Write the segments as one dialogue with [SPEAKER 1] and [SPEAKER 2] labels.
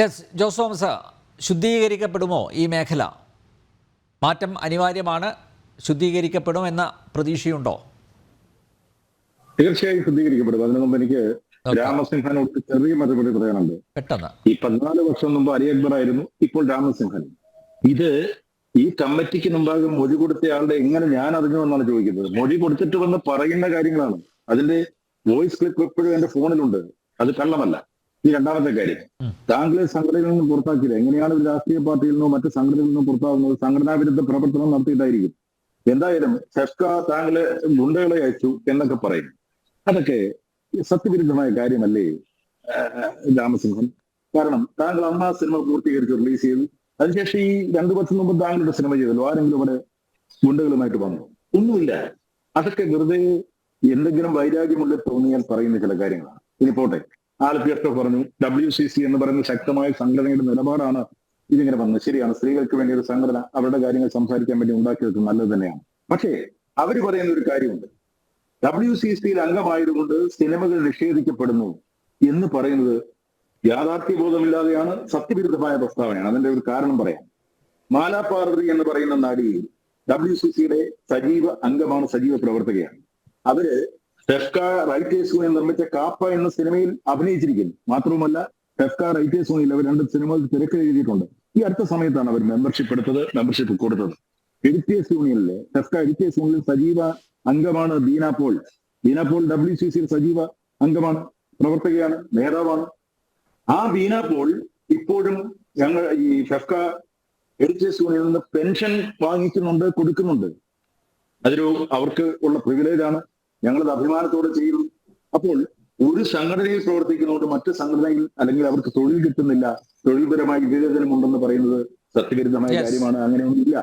[SPEAKER 1] Yes Jose Thomas ശുദ്ധീകരിക്കപ്പെടുമോ ഈ മേഖല? മാറ്റം അനിവാര്യമാണ് ശുദ്ധീകരിക്കപ്പെടും ശുദ്ധീകരിക്കപ്പെടുമെന്ന പ്രതീക്ഷയുണ്ടോ?
[SPEAKER 2] തീർച്ചയായും ശുദ്ധീകരിക്കപ്പെടും. അതിനു മുമ്പ് എനിക്ക് രാമസിംഹനോട് ചെറിയ മറുപടി പറയാനുണ്ട്.
[SPEAKER 1] പെട്ടെന്ന്.
[SPEAKER 2] ഈ പതിനാല് വർഷം മുമ്പ് അലി അക്ബർ ആയിരുന്നു ഇപ്പോൾ രാമസിംഹൻ. ഇത് ഈ കമ്മിറ്റിക്ക് മുമ്പാകെ മൊഴി കൊടുത്തയാളുടെ എങ്ങനെ ഞാൻ അറിഞ്ഞു എന്നാണ് ചോദിക്കുന്നത്. മൊഴി കൊടുത്തിട്ട് വന്ന് പറയുന്ന കാര്യങ്ങളാണ്. അതിന്റെ വോയിസ് ക്ലിപ്പ് എപ്പോഴും എന്റെ ഫോണിലുണ്ട്. അത് കള്ളമല്ല. ഈ രണ്ടാമത്തെ കാര്യം. താങ്കളെ സംഘടനയിൽ നിന്നും പുറത്താക്കിയത് എങ്ങനെയാണ് ഒരു രാഷ്ട്രീയ പാർട്ടിയിൽ നിന്നോ മറ്റു സംഘടനയിൽ നിന്നും പുറത്താകുന്നത്? സംഘടനാ വിരുദ്ധ പ്രവർത്തനം നടത്തിയിട്ടായിരിക്കും. എന്തായാലും ഷഷ്ക താങ്കളെ ഗുണ്ടകളെ അയച്ചു എന്നൊക്കെ പറയും. അതൊക്കെ സത്യവിരുദ്ധമായ കാര്യമല്ലേ? രാമസിംഹൻ. കാരണം താങ്കൾ അന്ന് ആ സിനിമ പൂർത്തീകരിച്ച് റിലീസ് ചെയ്തു. അതിനുശേഷം ഈ രണ്ടു വർഷം മുമ്പ് താങ്കളുടെ സിനിമ ചെയ്തല്ലോ. ആരെങ്കിലും അവിടെ ഗുണ്ടകളുമായിട്ട് വന്നു? ഒന്നുമില്ല. അതൊക്കെ വെറുതെ എന്തെങ്കിലും വൈരാഗ്യമുള്ള തോന്നിയാൽ പറയുന്ന ചില കാര്യങ്ങളാണ്. ഇനി പോട്ടെ. ആലപ്പിയൊക്കെ പറഞ്ഞു ഡബ്ല്യു സി സി എന്ന് പറയുന്ന ശക്തമായ സംഘടനയുടെ നിലപാടാണ് ഇതിങ്ങനെ വന്നത്. ശരിയാണ് സ്ത്രീകൾക്ക് വേണ്ടി ഒരു സംഘടന അവരുടെ കാര്യങ്ങൾ സംസാരിക്കാൻ വേണ്ടി ഉണ്ടാക്കിയത് നല്ലത് തന്നെയാണ്. പക്ഷേ അവർ പറയുന്ന ഒരു കാര്യമുണ്ട്. ഡബ്ല്യു സി സിയിൽ അംഗമായതുകൊണ്ട് സിനിമകൾ നിഷേധിക്കപ്പെടുന്നു എന്ന് പറയുന്നത് യാഥാർത്ഥ്യബോധമില്ലാതെയാണ് സത്യവിരുദ്ധമായ പ്രസ്താവനയാണ്. അതിന്റെ ഒരു കാരണം പറയാം. മാലാപാർവതി എന്ന് പറയുന്ന നടി ഡബ്ല്യു സി സിയുടെ സജീവ അംഗമാണ് സജീവ പ്രവർത്തകയാണ്. അവർ ഫെഫ്ക റൈറ്റേഴ്സ് നിർമ്മിച്ച കാപ്പ എന്ന സിനിമയിൽ അഭിനയിച്ചിരിക്കുന്നു. മാത്രവുമല്ല ടെഫ്ക റൈറ്റേഴ്സ് യൂണിയൻ അവർ രണ്ട് സിനിമകൾ തിരക്ക് എഴുതിയിട്ടുണ്ട്. ഈ അടുത്ത സമയത്താണ് അവർ മെമ്പർഷിപ്പ് എടുത്തത് മെമ്പർഷിപ്പ് കൊടുത്തത്. എഡിറ്റേഴ്സ് യൂണിയനിലെ ടെഫ്ക എഡിറ്റേഴ്സ് യൂണിയനിൽ സജീവ അംഗമാണ് ബീന പോൾ. ബീന പോൾ ഡബ്ല്യു സി സിയിൽ സജീവ അംഗമാണ് പ്രവർത്തകയാണ് നേതാവാണ്. ആ ബീന പോൾ ഇപ്പോഴും ഞങ്ങൾ ഈ ഫെഫ്ക എഡിറ്റേഴ്സ് യൂണിയനിൽ നിന്ന് പെൻഷൻ വാങ്ങിക്കുന്നുണ്ട് കൊടുക്കുന്നുണ്ട്. അതൊരു അവർക്ക് ഉള്ള പ്രിവിലേജാണ് ഞങ്ങളത് അഭിമാനത്തോടെ ചെയ്യുന്നു അപ്പോൾ ഒരു സംഘടനയിൽ പ്രവർത്തിക്കുന്നതുകൊണ്ട് മറ്റു സംഘടനയിൽ അല്ലെങ്കിൽ അവർക്ക് തൊഴിൽ കിട്ടുന്നില്ല തൊഴിൽപരമായി വിവേചനം ഉണ്ടെന്ന് പറയുന്നത് സത്യവിരുദ്ധമായ കാര്യമാണ് അങ്ങനെയൊന്നുമില്ല.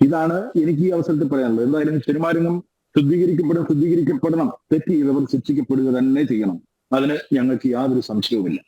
[SPEAKER 2] ഇതാണ് എനിക്ക് ഈ അവസരത്തിൽ പറയാനുള്ളത്. എന്തായാലും സിനിമാരംഗം ശുദ്ധീകരിക്കപ്പെടണം ശുദ്ധീകരിക്കപ്പെടണം. തെറ്റ് ചെയ്തവർ ശിക്ഷിക്കപ്പെടുക തന്നെ ചെയ്യണം. അതിന് ഞങ്ങൾക്ക് യാതൊരു സംശയവുമില്ല.